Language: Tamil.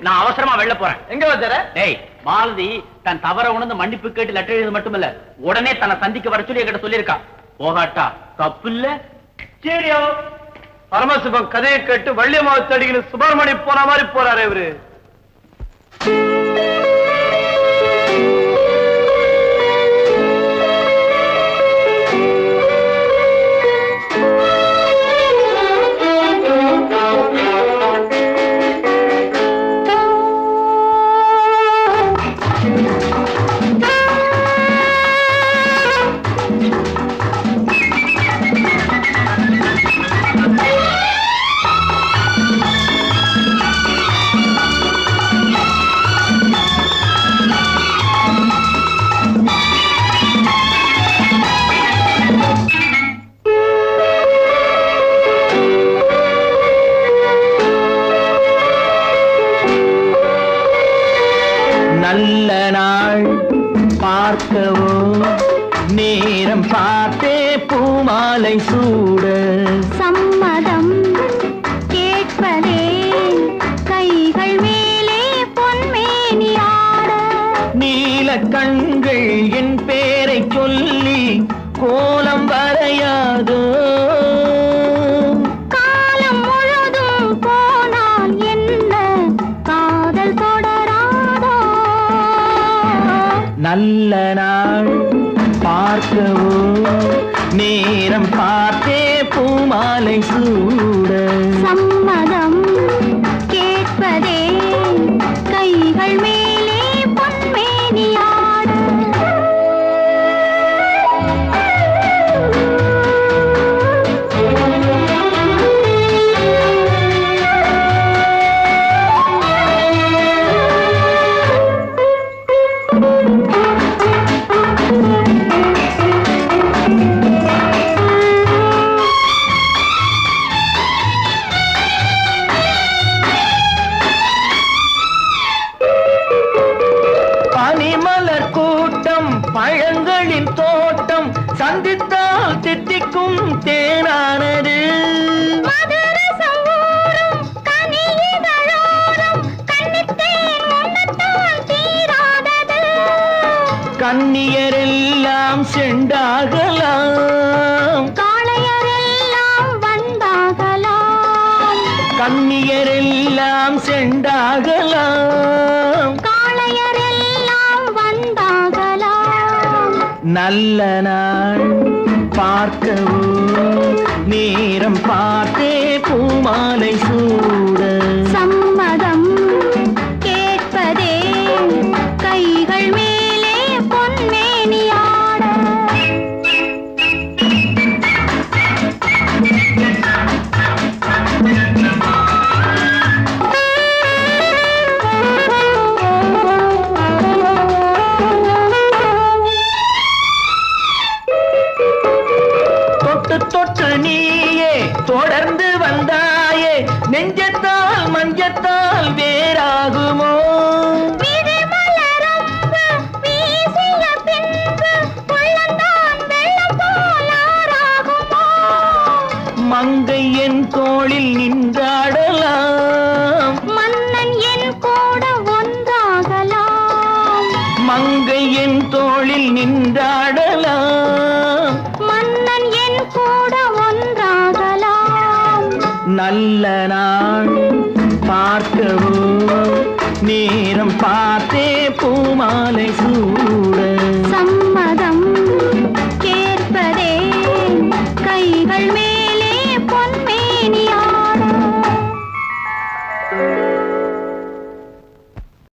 நான் அவசரமா வெளில போறேன். எங்க வச்சார டேய் மாலதி தன் தவற உணர்ந்து மன்னிப்பு கேட்டு லெட்டர் எழுது மட்டுமில்ல உடனே தன்னை சந்திக்க வர சொல்லி என்கிட்ட சொல்லியிருக்கா. போகாட்டா தப்பு இல்ல? சரியோ? பரமசிவம் கதையை கேட்டு வள்ளியம்மாவை தடிக்கணும் சுப்பிரமணி போன மாதிரி போறாரு இவரு. பார்க்கவோ நேரம் பார்த்தே பூமாலை சூட. சம்மதம் கேட்பதே கைகள் மேலே பொன்மேனி ஆட. நீல கண்கள் என் பேரை சொல்லி கோலம் வரையாதோ நல்ல நாள். பார்க்கவோ நேரம் பார்த்தே பூமாலை சூட. தேனானது. கண்ணியரெல்லாம் செண்டாகலாம். காளையரெல்லாம் வந்தாகலாம். கண்ணியரெல்லாம் செண்டாகலாம். காளையரெல்லாம் வந்தாகலாம். நல்ல நாள். பார்க்கவும். நேரம் பார்த்தே பூமாலை சூ மஞ்சத்தால் வேறாகுமோ? மங்கை என் தோளில் நின்றாடலாம். மன்னன் என் கூட ஒன்றாகலாம். மங்கை என் தோளில் நின்றாடலாம். மன்னன் என் கூட ஒன்றாகலாம். நல்ல நேரம் பார்த்தே பூமாலை சூட